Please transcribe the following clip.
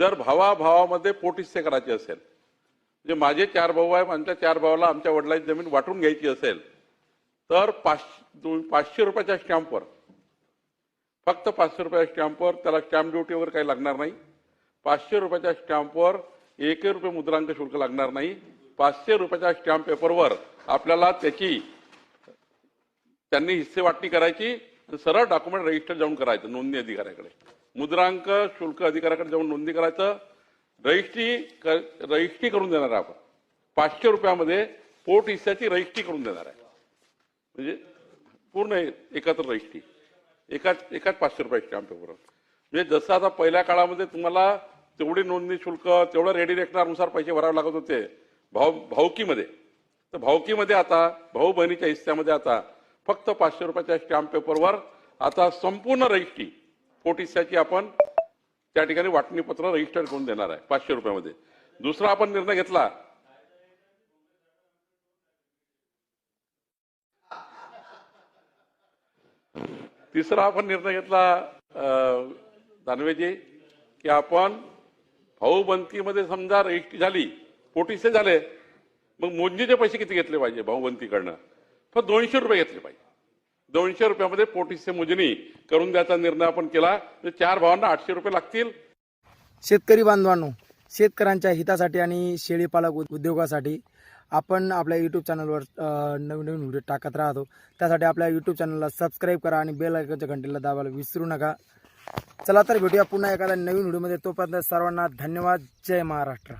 जर भावाभावामध्ये पोटहिस्से करायचे असेल म्हणजे माझे चार भाऊ आहे आमच्या चार भावाला आमच्या वडिलांची जमीन वाटून घ्यायची असेल तर पाचशे पाचशे रुपयाच्या स्टॅम्पवर फक्त पाचशे रुपयाच्या स्टॅम्पवर त्याला स्टॅम्प ड्युटीवर काही लागणार नाही. पाचशे रुपयाच्या स्टॅम्पवर एकही रुपये मुद्रांक शुल्क लागणार नाही. पाचशे रुपयाच्या स्टॅम्प पेपरवर आपल्याला त्याची त्यांनी हिस्से वाटणी करायची आणि सरळ डॉक्युमेंट रजिस्टर जाऊन करायचं नोंदणी अधिकाऱ्याकडे. मुद्रांक शुल्क अधिकाऱ्याकडे जाऊन नोंदणी करायचं. रजिस्ट्री कर रजिस्ट्री करून देणार आहे आपण. पाचशे रुपयामध्ये पोट हिस्स्याची रजिस्ट्री करून देणार आहे. म्हणजे पूर्ण एकत्र रजिस्ट्री. एकाच एकाच पाचशे रुपये स्टॅम्प पेपरवर म्हणजे जसं आता पहिल्या काळामध्ये तुम्हाला तेवढी नोंदणी शुल्क तेवढं रेडी रेक्टरनुसार पैसे भरावे लागत होते. भाऊ भाऊकीमध्ये. तर भाऊकीमध्ये आता भाऊ बहिणीच्या हिस्स्यामध्ये आता फक्त पाचशे रुपयाच्या स्टॅम्प पेपरवर आता संपूर्ण रजिस्ट्री. पोट आपण त्या ठिकाणी वाटणीपत्र रजिस्टर करून देणार आहे पाचशे रुपयामध्ये. दुसरा आपण निर्णय घेतला. तिसरा आपण निर्णय घेतला दानवेजी की आपण भाऊबंतीमध्ये समजा रजिस्ट्री झाली पोटीसे झाले मग मोजणीचे पैसे किती घेतले पाहिजे भाऊबंतीकडनं फक्त दोनशे रुपये घेतले पाहिजे. दोनशे रुपयामध्ये पोटीची मोजणी करून द्यायचा निर्णय आपण केला. म्हणजे चार भावांना आठशे रुपये लागतील. शेतकरी बांधवांनो शेतकऱ्यांच्या हितासाठी आणि शेळीपालक उद्योगासाठी आपण आपल्या यूट्यूब चॅनलवर नवीन नवीन व्हिडिओ टाकत राहतो. त्यासाठी आपल्या यूट्यूब चॅनलला सबस्क्राईब करा आणि बेल आयकॉनच्या घंटेला दाबायला विसरू नका. चला तर भेटूया पुन्हा एखाद्या नवीन व्हिडिओमध्ये तोपर्यंत सर्वांना धन्यवाद. जय महाराष्ट्र.